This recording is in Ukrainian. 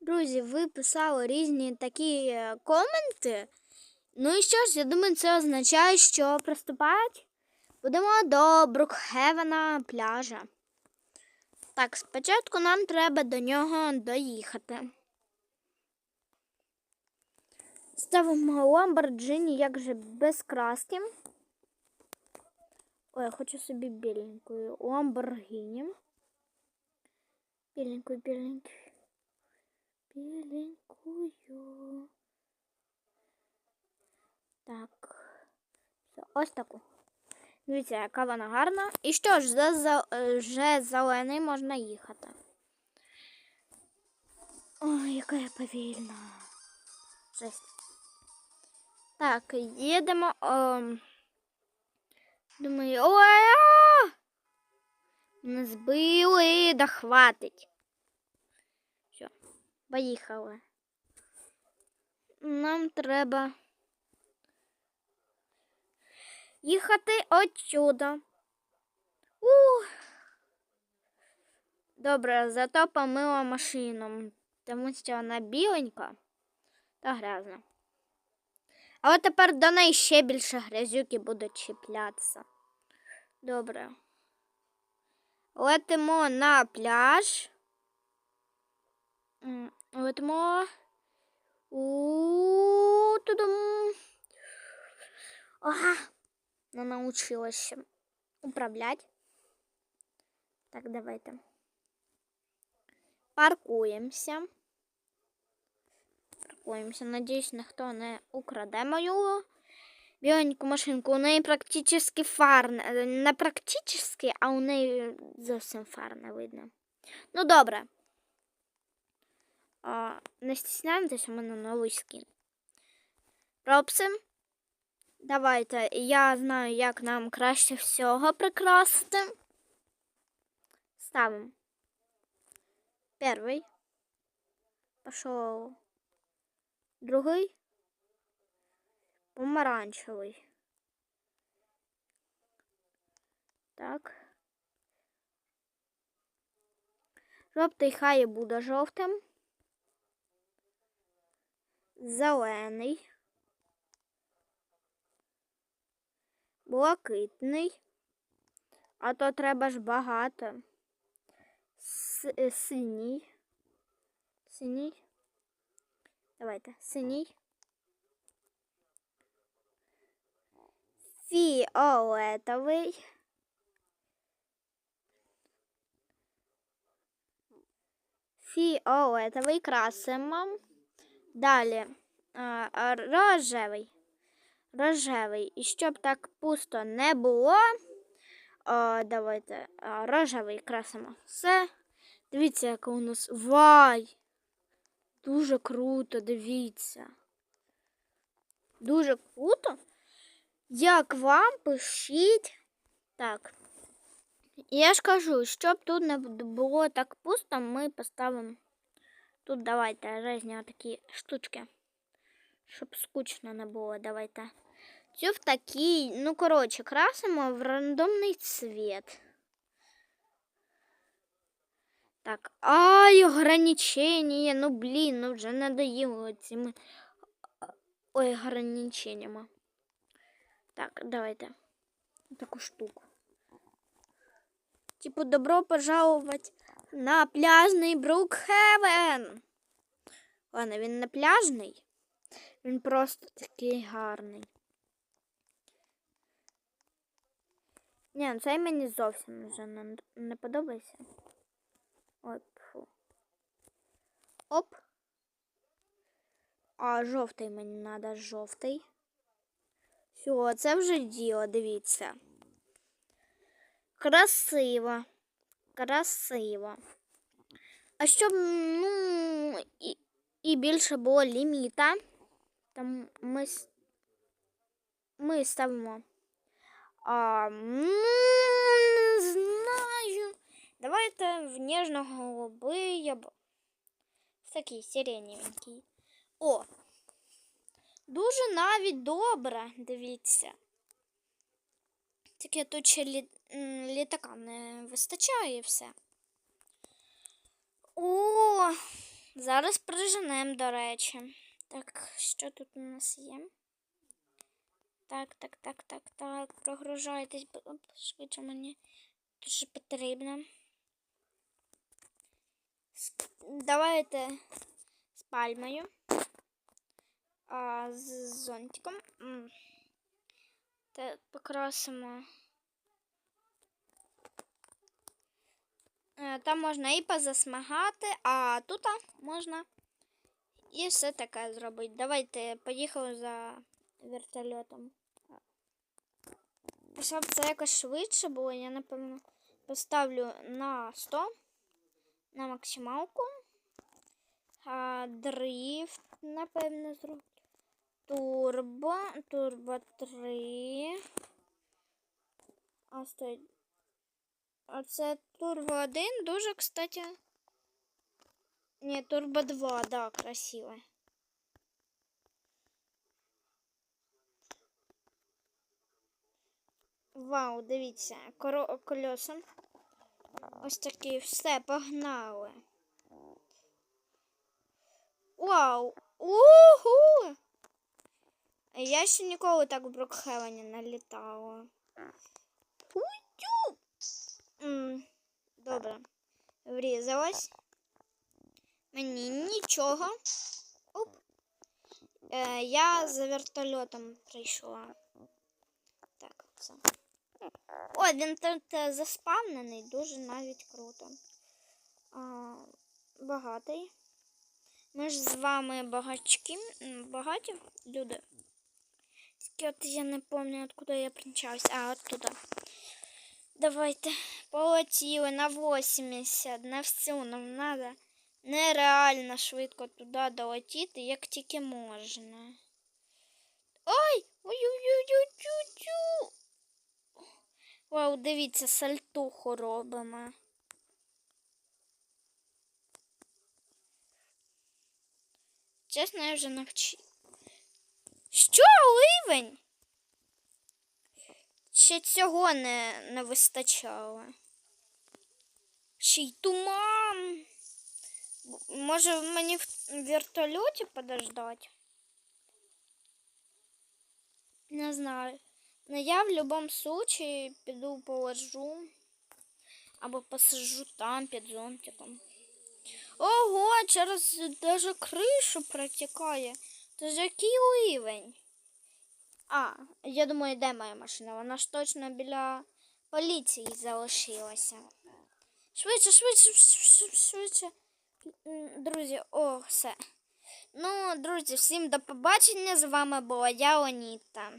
Друзі, ви писали різні такі е, коменти. Ну і що ж, я думаю, це означає, що приступати будемо до Брукхевена пляжа. Так, спочатку нам треба до нього доїхати. Ставимо Ламборджині, як же без краски. Ой, я хочу собі біленькою. Ламборгіні. Біленькою, біленькою. Біленькою. Так. Все, ось таку. Дивіться, яка вона гарна. І що ж, за, за, е, вже зелений можна їхати. Ой, яка я повільна. Жесть. Так, їдемо. Ем, думаю, ой! Не збили, да хватить. Все, поїхали. Нам треба їхати отсюда. Ух. Добре, зато помила машину, тому що вона біленька та грязна. А тепер до неї ще більше грязюки будуть чіплятися. Добре. Летимо на пляж. Летимо. у тудум. Ага. Не научилась управлять. Так, давайте. Паркуємося. Паркуємося. Надіюсь, ніхто не украде мою біленьку машинку. У неї практично фар. Не практично, а у неї зовсім фар не видно. Ну, добре. А, не стісняємося, у мене новий скін. Робси. Давайте, я знаю, як нам краще всього прикрасити. Ставимо. Перший. Пішов. Другий. Помаранчевий. Так. Жовтий хай буде жовтим. Зелений. Блакитний. А то треба ж багато. С- е, синій. Синій. Давайте. Синій. Фіолетовий. Фіолетовий красимо. Далі рожевий. Рожевий. І щоб так пусто не було. О, давайте а, рожевий красимо. Все. Дивіться, яка у нас. Вай! Дуже круто, дивіться. Дуже круто. Як вам пишіть. Так. Я ж кажу, щоб тут не було так пусто, ми поставимо тут давайте різні такі штучки. Щоб скучно не було, давайте. Цю в такий, ну, коротше, красимо в рандомний цвет. Так, ай, ограничення, ну блін, ну вже надоїло цими ой, ограниченнями. Так, давайте. Таку штуку. Типу, добро пожаловать на пляжний Брукхевен. Ладно, він не пляжний. Він просто такий гарний. Ні, ну цей мені зовсім вже не, не подобається. Ой, фу. Оп. А жовтий мені треба жовтий. Все, це вже діло, дивіться. Красиво. Красиво. А щоб, ну, і, і більше було ліміта, там ми, ми ставимо. А, ну, не знаю. Давайте в ніжно-голубий або такий сиреневенький. О! Дуже навіть добре, дивіться. Тільки тут ще лі... літака не вистачає і все. О, Зараз приженемо, до речі. Так, що тут у нас є? Так, так, так, так, так. Прогружайтесь швидше мені дуже потрібно. Давайте з пальмою. А, з зонтиком. Та покрасимо. Е, Там можна і позасмагати, а тут можна і все таке зробити. Давайте поїхали за вертольотом. Щоб це якось швидше було, я напевно поставлю на 100 на максималку. А, дрифт, напевно, зроблю. Турбо, турбо 3. А стой. А це турбо 1 дуже, кстати. Ні, турбо 2, да, красиво. Вау, дивіться, коро- колеса. Ось такі, все, погнали. Вау! Угу! Я ще ніколи так в Брокхевені не літала. Добре. Врізалась. Мені нічого. Оп. Е, я за вертольотом прийшла. Так, все. О, він тут е, заспавнений, дуже навіть круто. А, багатий. Ми ж з вами багачки, багаті люди. Тільки от я не пам'ятаю, откуда я примчався. А, оттуда. Давайте. Полетіли на 80, на всю нам треба нереально швидко туди долетіти, як тільки можна. Ой! Ой-ой-ой-ой-ой-ой! Вау, дивіться, сальтуху робимо. Чесно, я вже навчив. Що, ливень? Ще цього не, не вистачало. Ще й туман. Може мені в вертольоті подождати? Не знаю. Но я в будь-якому случае піду положу. Або посижу там під зонтиком. Ого, через даже кришу протікає. Це ж який ливень. А, я думаю, де моя машина? Вона ж точно біля поліції залишилася. Швидше, швидше, швидше, Друзі, о, все. Ну, друзі, всім до побачення. З вами була я, Оніта.